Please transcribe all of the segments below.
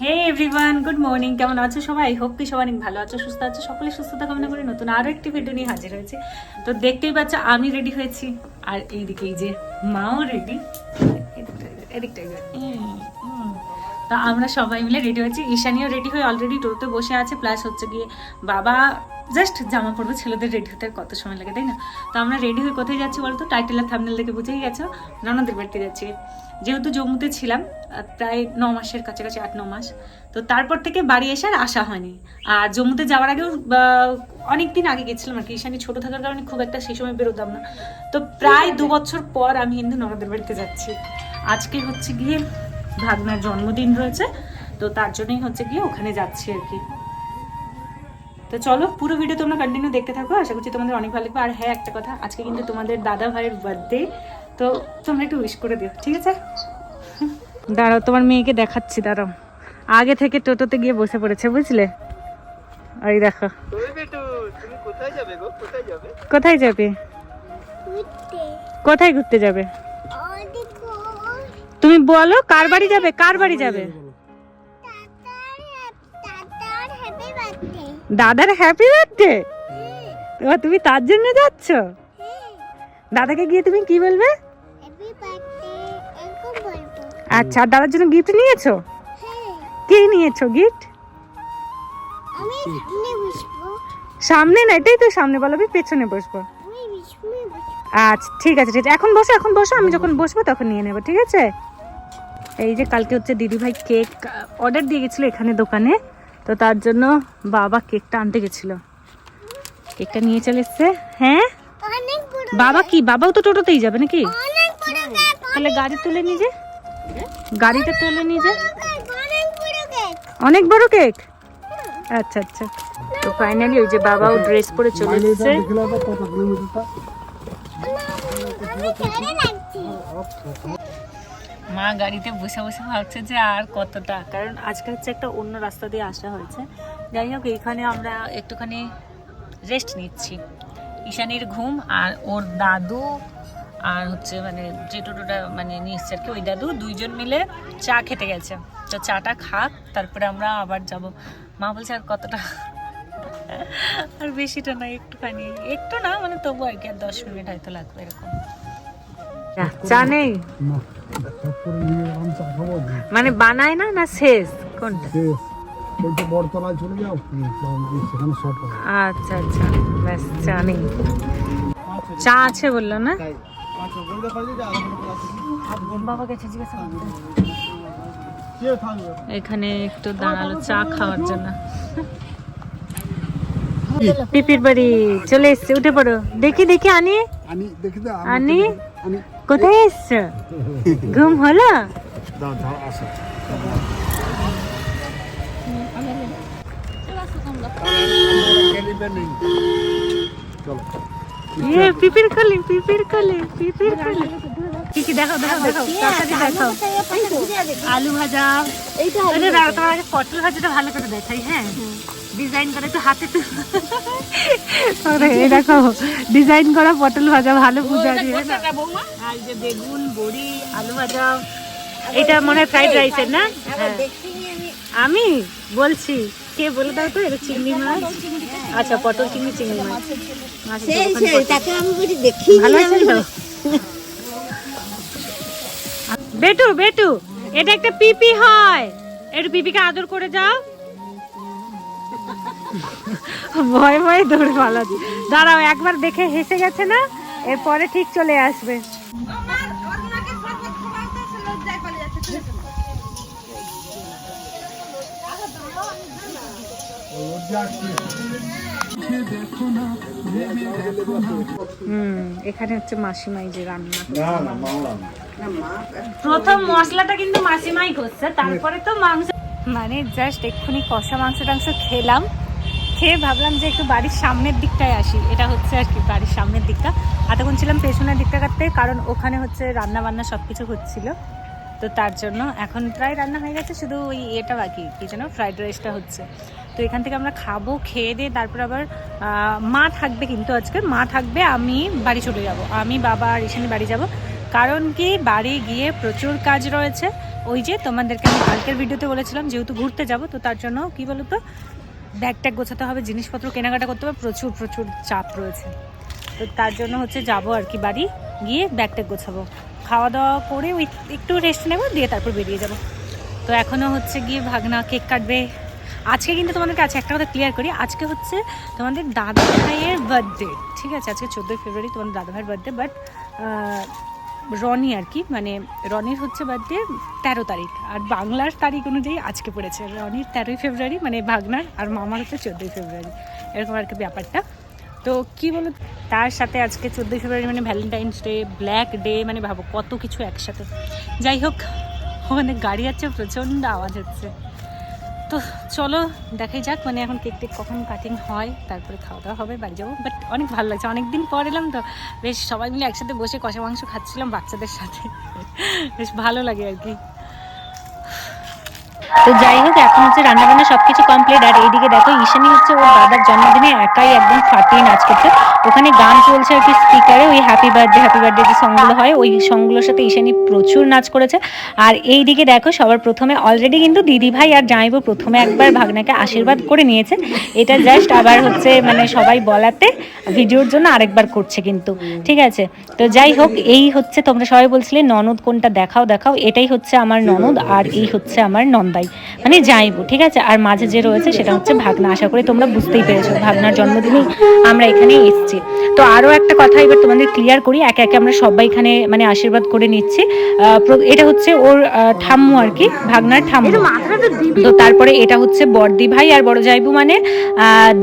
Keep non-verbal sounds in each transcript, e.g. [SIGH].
হে everyone good morning কেমন আছো সবাই? হোপ কি সবাই অনেক ভালো আছো, সুস্থ আছো। সকলে সুস্থতা কামনা করে নতুন আরও একটি ভিডিও নিয়ে হাজির হয়েছে। তো দেখতেই পাচ্ছ, আমি রেডি হয়েছি। আর এইদিকে এই যে মাও রেডি এদিকটাই। তো আমরা সবাই মিলে রেডি হয়েছি। ঈশানিও রেডি হয়ে অলরেডি টোটোতে বসে আছে। প্লাস হচ্ছে গিয়ে বাবা জাস্ট জামা পরবে, ছেলেদের রেডি হতে কত সময় লাগে, তাই না? তো আমরা রেডি হয়ে কোথায় যাচ্ছি বলতো? টাইটেল আর থামনেল দেখে বুঝেই গেছো। ননদের বাড়িতে যাচ্ছি। যেহেতু জম্মুতে ছিলাম প্রায় ন মাসের কাছাকাছি, আট, ন মাস। তো তারপর থেকে বাড়ি এসে আর আসা হয়নি। আর জম্মুতে যাওয়ার আগেও অনেক দিন আগে গেছিলাম আর কি। ঈশানি ছোট থাকার কারণে খুব একটা সেই সময় বেরোতাম না। তো প্রায় দু বছর পর আমি হিন্দু ননদের বাড়িতে যাচ্ছি। আজকে হচ্ছে গিয়ে ভাগনার জন্মদিন রয়েছে, তো তার জন্যই হচ্ছে গিয়ে ওখানে যাচ্ছি আর কি। তো চলো, পুরো ভিডিও তোমরা কন্টিনিউ দেখতে থাকো। আশা করছি তোমাদের অনেক ভালো লাগবে। আর হ্যাঁ একটা কথা, আজকে কিন্তু তোমাদের দাদা ভাইয়ের বার্থডে তো তোমরা একটু উইশ করে দিও ঠিক আছে? দাঁড়াও তোমার মেয়েকে দেখাচ্ছি দাঁড়াও। আগে থেকে টোটোতে গিয়ে বসে পড়েছে বুঝলে? ওই দেখো। ওই বেটু তুমি কোথায় যাবে কোথায় যাবে? কোথায় যাবে? কোথায় ঘুরতে যাবে? তুমি বলো কার বাড়ি যাবে? কার বাড়ি যাবে? দাদার হ্যাপি বার্থডে ও তুমি তার জন্য যাচ্ছ? দাদাকে গিয়ে তুমি কি বলবে? আচ্ছা আর দাদার জন্য গিফট নিয়েছো? কি নিয়েছো গিফট সামনে না এটাই তো সামনে বলো আমি পেছনে বসবো। আচ্ছা ঠিক আছে ঠিক আছে। এখন বসো এখন বসো আমি যখন বসবো তখন নিয়ে নেব ঠিক আছে? এই যে কালকে হচ্ছে দিদিভাই কেক অর্ডার দিয়ে গেছিল এখানে দোকানে তো তার জন্য বাবা কেকটা আনতে গেছিল। কেকটা নিয়ে চলে এসছে। হ্যাঁ? বাবা কি? বাবাও তো টোটোতেই যাবে নাকি? তাহলে গাড়ি তুলে নিয়ে যে। গাড়িটা তুলে নিয়ে যে। অনেক বড় কেক? আচ্ছা আচ্ছা। তো ফাইনালি ওই যে বাবাও ড্রেস পরে চলে এসেছে। মা গাড়িতে বসে বসে ভাবছে যে আর কতটা। কারণ আজকে হচ্ছে একটা অন্য রাস্তা দিয়ে আসা হয়েছে। যাই হোক এইখানে আমরা একটুখানি রেস্ট নিচ্ছি। ঈশানির ঘুম আর ওর দাদু আর হচ্ছে মানে যে টোটোটা মানে নিয়ে এসছে আর কি ওই দাদু দুইজন মিলে চা খেতে গেছে। তো চাটা খাক তারপরে আমরা আবার যাব। মা বলছে আর কতটা? আর বেশিটা না একটুখানি একটু না মানে তবু আর কি আর দশ মিনিট হয়তো লাগবে এরকম। চা নেই? মানে বানায় না না শেষ? কোনটা? বলছে চলে যাও। সেখানে শর্ট আচ্ছা আচ্ছা ব্যাস চা নেই। চা আছে বলল না? কে? থাকবে? এখানে একটু দাঁড়াল চা খাওয়ার জন্য। পিপির বাড়ি চলে এসছে উঠে পড়ো। দেখি দেখি আনি। আনি দেখি তো আনি। আনি কোথায় এসছো? ঘুম হলো? দাও দাও আসো। চলো। ইয়ে পিপির খালি পিপির খালি পিপির খালি। কি কি দেখাও দেখাও দেখাও তরকারি দেখাও। আলু ভাজা আরে দাঁড়াও তোমার আগে পটল ভাজাটা ভালো করে দেখাই হ্যাঁ? ডিজাইন করে তো হাতে তো আরে এই দেখো ডিজাইন করা পটল ভাজা ভালো পূজা দিয়ে না? আর যে বেগুন বড়ি আলু ভাজা। এটা মনে হয় ফ্রাইড রাইসের না? হ্যাঁ। আমি বলছি কে বলে দাও তো? এটা চিংড়ি মাছ? আচ্ছা পটল চিংড়ি চিংড়ি মাছ। সেই সেই তাকে আমি বলি দেখি ভালো আছেন তো? বেটু বেটু এটা একটা পিপি হয়। একটু পিপিকে আদর করে যাও। ভয় ভয়ে দৌড়ে পালাচ্ছে দাঁড়াও একবার দেখে হেসে গেছে না? এরপরে ঠিক চলে আসবে। এখানে হচ্ছে মাসিমাই যে রান্না প্রথম মশলাটা কিন্তু মাসিমাই করছে তারপরে তো মাংস মানে জাস্ট এক্ষুনি কষা মাংস টাংস খেলাম। খেয়ে ভাবলাম যে একটু বাড়ির সামনের দিকটায় আসি। এটা হচ্ছে আর কি বাড়ির সামনের দিকটা। এতক্ষণ ছিলাম পেছনের দিকটা কাটতে কারণ ওখানে হচ্ছে রান্না বান্না সব কিছু হচ্ছিল। তো তার জন্য এখন প্রায় রান্না হয়ে গেছে, শুধু ওই এটা বাকি, কি যেন ফ্রাইড রাইসটা হচ্ছে। তো এখান থেকে আমরা খাব, খেয়ে দিয়ে তারপর আবার মা থাকবে কিন্তু আজকে, মা থাকবে, আমি বাড়ি চলে যাব। আমি, বাবা আর ঈশানি বাড়ি যাব। কারণ কি, বাড়ি গিয়ে প্রচুর কাজ রয়েছে। ওই যে তোমাদেরকে আমি কালকের ভিডিওতে বলেছিলাম, যেহেতু ঘুরতে যাব, তো তার জন্য কি বলতো ব্যাগ ট্যাগ গোছাতে হবে, জিনিসপত্র কেনাকাটা করতে হবে, প্রচুর প্রচুর চাপ রয়েছে। তো তার জন্য হচ্ছে যাব আর কি, বাড়ি গিয়ে ব্যাগ ট্যাগ গোছাবো। খাওয়া দাওয়া করে ওই একটু রেস্ট নেব, দিয়ে তারপর বেরিয়ে যাব। তো এখনও হচ্ছে গিয়ে ভাগনা কেক কাটবে। আজকে কিন্তু তোমাদেরকে আছে একটা কথা ক্লিয়ার করি, আজকে হচ্ছে তোমাদের দাদা ভাইয়ের বার্থডে ঠিক আছে? আজকে চোদ্দোই ফেব্রুয়ারি তোমাদের দাদা ভাইয়ের বার্থডে বাট রনি আর কি মানে রনির হচ্ছে বার্থডে তেরো তারিখ, আর বাংলার তারিখ অনুযায়ী আজকে পড়েছে। রনির তেরোই ফেব্রুয়ারি মানে ভাগনার আর মামার হচ্ছে চোদ্দোই ফেব্রুয়ারি, এরকম আর কি ব্যাপারটা। তো কি বলো, তার সাথে আজকে চোদ্দোই ফেব্রুয়ারি মানে ভ্যালেন্টাইন্স ডে ব্ল্যাক ডে মানে ভাবো কত কিছু একসাথে। যাই হোক, ওখানে গাড়ি আছে, প্রচণ্ড আওয়াজ হচ্ছে। তো চলো, দেখাই যাক মানে এখন কেক টেক কখন কাটিং হয়, তারপরে খাওয়া দাওয়া হবে, বাড়ি যাব। বাট অনেক ভালো লাগছে অনেক দিন পর এলাম তো। বেশ সবাই মিলে একসাথে বসে কষা মাংস খাচ্ছিলাম বাচ্চাদের সাথে। বেশ ভালো লাগে আর কি। তো যাই হোক, এখন হচ্ছে রান্না বান্না সব কিছু কমপ্লিট আর এইদিকে দেখো, ঈশানি হচ্ছে ওর দাদার জন্মদিনে একাই একদম ফাটিয়ে নাচ করছে। ওখানে গান চলছে আর কি স্পিকারে ওই হ্যাপি বার্থডে হ্যাপি বার্থডে যে সংগুলো হয়, ওই সংগুলোর সাথে ঈশানি প্রচুর নাচ করেছে। আর এই দিকে দেখো, সবার প্রথমে অলরেডি কিন্তু দিদি ভাই আর জামাইবু প্রথমে একবার ভাগনাকে আশীর্বাদ করে নিয়েছে। এটা জাস্ট আবার হচ্ছে মানে সবাই বলাতে ভিডিওর জন্য আরেকবার করছে কিন্তু। ঠিক আছে? তো যাই হোক, এই হচ্ছে তোমরা সবাই বলছিলে ননদ কোনটা দেখাও দেখাও, এটাই হচ্ছে আমার ননদ, আর এই হচ্ছে আমার নন্দাই। মানে যাইবো ঠিক আছে? আর মাঝে যে রয়েছে সেটা হচ্ছে ভাগনা। আশা করি তোমরা বুঝতেই পেরেছ ভাগনার জন্মদিনেই আমরা এখানে এসেছি। তো আরও একটা কথা এবার তোমাদের ক্লিয়ার করি একে একে আমরা সবাই এখানে মানে আশীর্বাদ করে নিচ্ছি। এটা হচ্ছে ওর ঠাম্মু আর কি ভাগনার ঠাম্মু। তো তারপরে এটা হচ্ছে বড়দি ভাই আর বড় জাইবু মানে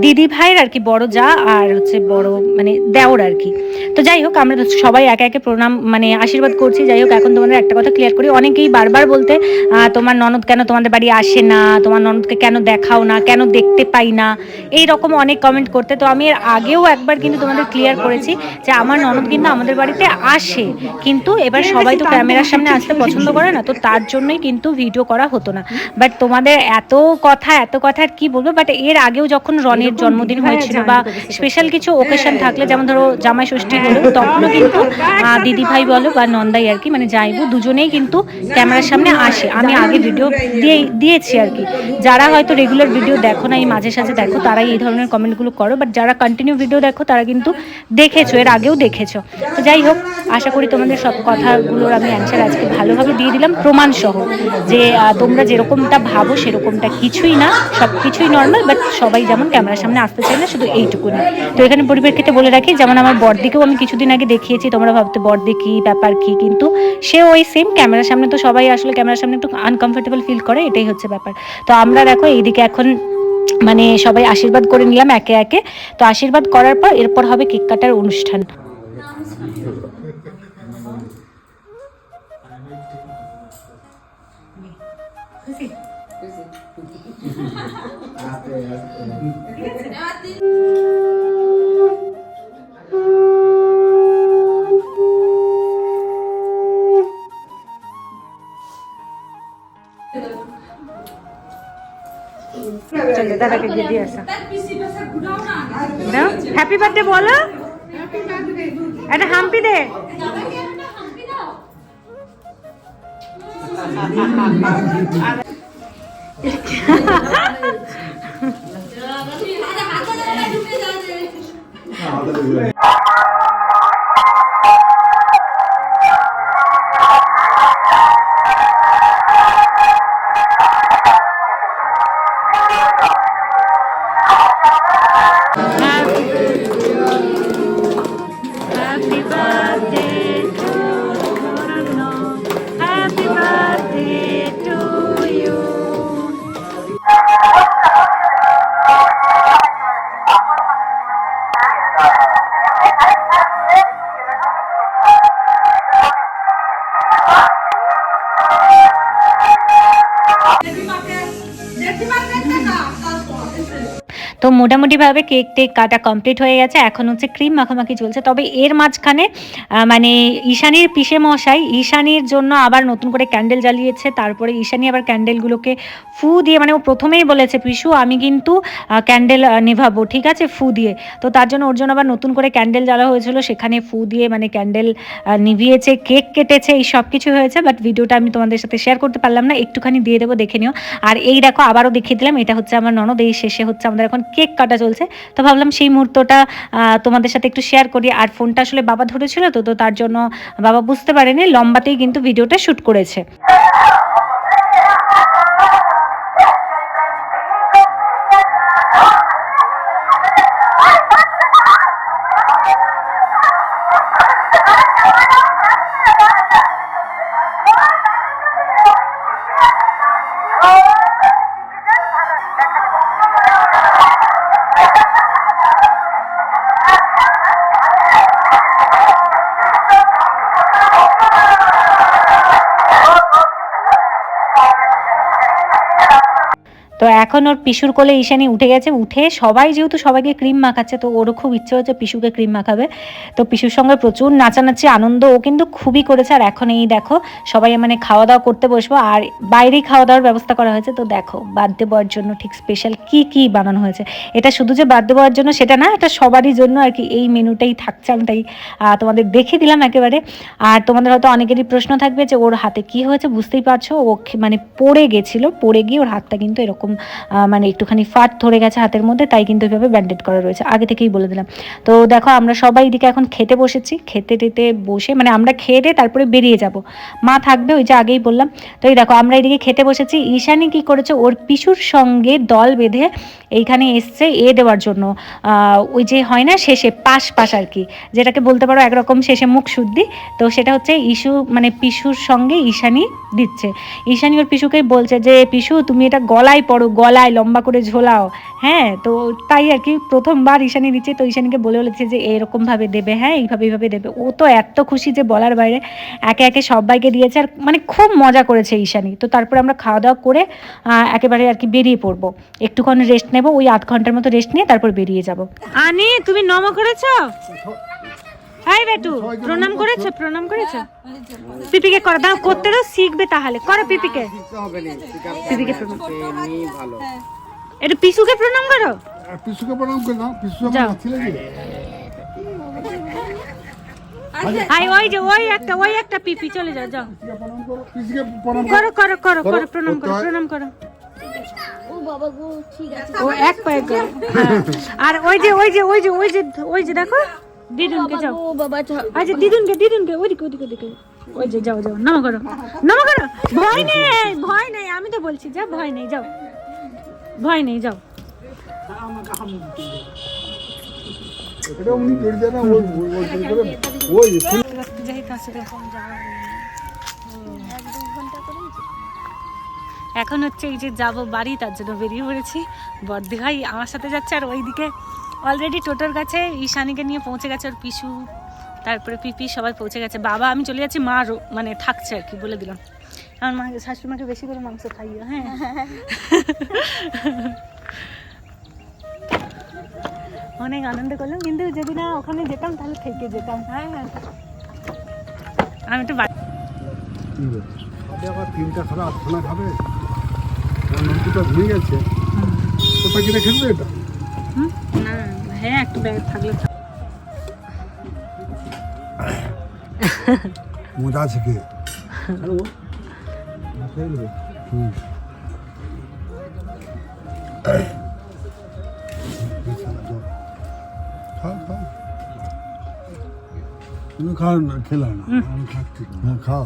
দিদি ভাইয়ের আর কি বড় যা আর হচ্ছে বড় মানে দেওর আর কি। তো যাই হোক আমরা সবাই একে একে প্রণাম মানে আশীর্বাদ করছি। যাই হোক এখন তোমাদের একটা কথা ক্লিয়ার করি। অনেকেই বারবার বলতে আহ, তোমার ননদ কেন তোমাদের বাড়ি আসে না তোমার ননদকে কেন দেখাও না কেন দেখতে পাই না? এই রকম অনেক কমেন্ট করতে। তো আমি এর আগেও একবার কিন্তু তোমাদের ক্লিয়ার করেছি যে আমার ননদ কিন্তু আমাদের বাড়িতে আসে। কিন্তু এবার সবাই তো ক্যামেরার সামনে আসতে পছন্দ করে না তো তার জন্যই কিন্তু ভিডিও করা হতো না। বাট তোমাদের এত কথা এত কথা আর কি বলব? বাট এর আগেও যখন রনির জন্মদিন হয়েছিল বা স্পেশাল কিছু ওকেশন থাকলে যেমন ধরো জামাই ষষ্ঠী হলো তখনও কিন্তু দিদি ভাই বলো বা নন্দাই আর কি মানে যাইবু দুজনেই কিন্তু ক্যামেরার সামনে আসে। আমি আগে ভিডিও দিয়ে দিয়েছি আর কি। যারা হয়তো রেগুলার ভিডিও দেখো না, এই মাঝে সাঝে দেখো, তারাই এই ধরনের কমেন্টগুলো করো। বাট যারা কন্টিনিউ ভিডিও দেখো, তারা কিন্তু দেখেছ, এর আগেও দেখেছ। তো যাই হোক, আশা করি তোমাদের সব কথাগুলোর আমি অ্যান্সার আজকে ভালোভাবে দিয়ে দিলাম। প্রমাণ সহ যে তোমরা যেরকমটা ভাবো, সেরকমটা কিছুই না। সব কিছুই নর্মাল বাট সবাই যেমন ক্যামেরার সামনে আসতে চায় না, শুধু এইটুকুনি। তো এখানে পরিপ্রেক্ষিতে বলে রাখি, যেমন আমার বড়দিকেও আমি কিছুদিন আগে দেখিয়েছি, তোমরা ভাবতে বড়দি কি, ব্যাপার কি, কিন্তু সে ওই সেম ক্যামেরার সামনে তো সবাই আসলে ক্যামেরার সামনে একটু আনকমফোর্টেবল ফিল করে। এটাই হচ্ছে ব্যাপার। তো আমরা দেখো এইদিকে এখন মানে সবাই আশীর্বাদ করে নিলাম একে একে। তো আশীর্বাদ করার পর এরপর হবে কেক কাটার অনুষ্ঠান। চলে [LAUGHS] দাদাকে গিয়ে দিয়ে আসা। হ্যাপি বার্থডে বলো। একটা হাম্পি দে। Happy [LAUGHS] মোটামুটিভাবে কেক টেক কাটা কমপ্লিট হয়ে গেছে। এখন হচ্ছে ক্রিম মাখামাখি চলছে। তবে এর মাঝখানে মানে ঈশানীর পিসে মশাই ঈশানির জন্য আবার নতুন করে ক্যান্ডেল জ্বালিয়েছে। তারপরে ঈশানি আবার ক্যান্ডেলগুলোকে ফু দিয়ে মানে ও প্রথমেই বলেছে, পিসু, আমি কিন্তু ক্যান্ডেল নেভাবো, ঠিক আছে? ফু দিয়ে। তো তার জন্য ওর জন্য আবার নতুন করে ক্যান্ডেল জ্বালা হয়েছিল। সেখানে ফু দিয়ে মানে ক্যান্ডেল নিভিয়েছে, কেক কেটেছে, এই সব কিছু হয়েছে। বাট ভিডিওটা আমি তোমাদের সাথে শেয়ার করতে পারলাম না। একটুখানি দিয়ে দেবো, দেখে নিও। আর এই দেখো, আবারও দেখিয়ে দিলাম, এটা হচ্ছে আমার ননদ। এই শেষে হচ্ছে আমাদের এখন কেক কাটা চলছে। তো ভাবলাম সেই মুহূর্তটা তোমাদের সাথে একটু শেয়ার করি। আর ফোনটা আসলে বাবা ধরেছিল তো তো তার জন্য বাবা বুঝতে পারেনি, লম্বাতেই কিন্তু ভিডিওটা শ্যুট করেছে। এখন ওর পিসুর কোলে ঈশানি উঠে গেছে। উঠে সবাই যেহেতু সবাইকে ক্রিম মাখাচ্ছে, তো ওরও খুব ইচ্ছে হচ্ছে পিসুকে ক্রিম মাখাবে। তো পিসুর সঙ্গে প্রচুর নাচানাচি, আনন্দ ও কিন্তু খুবই করেছে। আর এখন এই দেখো, সবাই মানে খাওয়া দাওয়া করতে বসবো। আর বাইরেই খাওয়া দাওয়ার ব্যবস্থা করা হয়েছে। তো দেখো বার্থডে বয়ের জন্য ঠিক স্পেশাল কি কি বানানো হয়েছে? এটা শুধু যে বার্থডে বয়ের জন্য সেটা না, এটা সবারই জন্য আর কি। এই মেনুটাই থাকছে আমি তাই তোমাদের দেখে দিলাম একেবারে। আর তোমাদের হয়তো অনেকেরই প্রশ্ন থাকবে যে, ওর হাতে কি হয়েছে বুঝতেই পারছ? ও মানে পড়ে গেছিল, পড়ে গিয়ে ওর হাতটা কিন্তু এরকম মানে একটুখানি ফাট ধরে গেছে হাতের মধ্যে, তাই কিন্তু এভাবে ব্যান্ডেড করা রয়েছে। আগে থেকেই বলে দিলাম। তো দেখো, আমরা সবাই এদিকে এখন খেতে বসেছি। খেতে টেতে বসে মানে আমরা খেয়ে তারপরে বেরিয়ে যাব। মা থাকবে, ওই যে আগেই বললাম। তো এই দেখো, আমরা এদিকে খেতে বসেছি। ঈশানি কি করেছে, ওর পিসুর সঙ্গে দল বেঁধে এইখানে এসছে এ দেওয়ার জন্য। ওই যে হয় না, শেষে পাশ পাশ আর কি, যেটাকে বলতে পারো একরকম শেষে মুখ শুদ্ধি। তো সেটা হচ্ছে ইস্যু মানে পিসুর সঙ্গে ঈশানি দিচ্ছে। ঈশানি ওর পিসুকেই বলছে যে, পিসু, তুমি এটা গলায় পড়ো গলায় লম্বা করে ঝোলাও। হ্যাঁ তো তাই আর কি, প্রথমবার ঈশানি দিচ্ছে, তো ঈশানিকে বলে বলেছে যে এরকমভাবে দেবে হ্যাঁ এইভাবে এইভাবে দেবে। ও তো এত খুশি যে বলার বাইরে একে একে সবাইকে দিয়েছে আর মানে খুব মজা করেছে ঈশানি। তো তারপরে আমরা খাওয়া দাওয়া করে একেবারে আর কি বেরিয়ে পড়ব। একটুক্ষণ রেস্ট নেব, ওই আধ ঘণ্টার মতো রেস্ট নিয়ে তারপর বেরিয়ে যাব। আনি, তুমি নম করেছ? হাই বেটু প্রণাম করেছ প্রণাম করেছ? পিপিকে করো দাও করতে দাও শিখবে তাহলে। করো পিপিকে। পিপিকে প্রণাম। এটা পিসুকে প্রণাম করো। পিসুকে প্রণাম করে দাও পিসু যাও। আমার ছেলে হাই ওই যে ওই একটা ওই একটা পিপি চলে যাও যাও। পিসুকে প্রণাম করো করো করো। করো করো করো করো, প্রণাম করো প্রণাম করো। ও বাবা গো ঠিক আছে। ও এক পায়ে করো হ্যাঁ। আর ওই যে ওই যে ওই যে ওই যে ওই যে দেখো। দিদুনকে যাও। আচ্ছা দিদুনকে দিদুনকে ওইদিকে ওইদিকে ওইদিকে ওই যে যাও যাও নম করো। নম করো। ভয় নেই ভয় নেই আমি তো বলছি যা ভয় নেই যাও। ভয় নেই যাও। এখন হচ্ছে এই যে যাব বাড়ি তার জন্য বেরিয়ে পড়েছি। বর্দি ভাই আমার সাথে যাচ্ছে আর ওইদিকে অলরেডি টোটোর কাছে ঈশানীকে নিয়ে পৌঁছে গেছে ওর পিসু তারপরে পিপি সবাই পৌঁছে গেছে। বাবা আমি চলে যাচ্ছি মা মানে থাকছে আর কি বলে দিলাম। আমার মা শাশুড়ি মাকে বেশি করে মাংস খাইও হ্যাঁ। অনেক আনন্দ করলাম কিন্তু যদি না ওখানে যেতাম তাহলে থেকে যেতাম। হ্যাঁ হ্যাঁ। আমি একটু বাড়ি খাবে আবার তিনটা খাবে? খাবে নদীটা ধুয়ে গেছে। ওটা কিনে খেলবে এটা? না হ্যাঁ একটু ব্যাগ থাকলে। মজা আছে কি? হুম বিছানা দাও। খাও খাও তুমি খাও না খেলা না। আমি খাচ্ছি। হ্যাঁ খাও।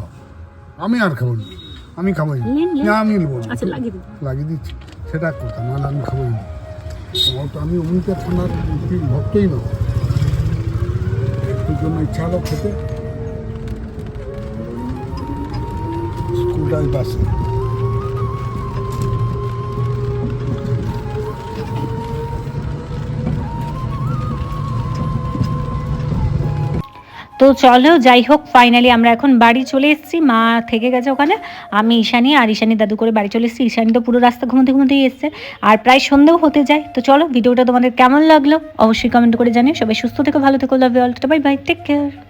আমি আর খাব না। আমি খাবোই না। না, আমি নেব না। আচ্ছা লাগিয়ে লাগিয়ে দিচ্ছি। সেটা কথা নাহলে আমি খাবোই না। আমি অমিতা থানার ভক্তই না। একটুর জন্য ইচ্ছা হলো খেতে। স্কুল বাসে তো চলো, যাই হোক ফাইনালি আমরা এখন বাড়ি চলে এসেছি। মা থেকে গেছে ওখানে, আমি ঈশানি আর ঈশানি দাদু করে বাড়ি চলে এসেছি। ঈশানি তো পুরো রাস্তা ঘুমোতে ঘুমোতেই এসছে। আর প্রায় সন্ধেও হতে যায়। তো চলো, ভিডিওটা তোমাদের কেমন লাগল অবশ্যই কমেন্ট করে জানিও। সবাই সুস্থ থেকো, ভালো থেকো love all bye bye take care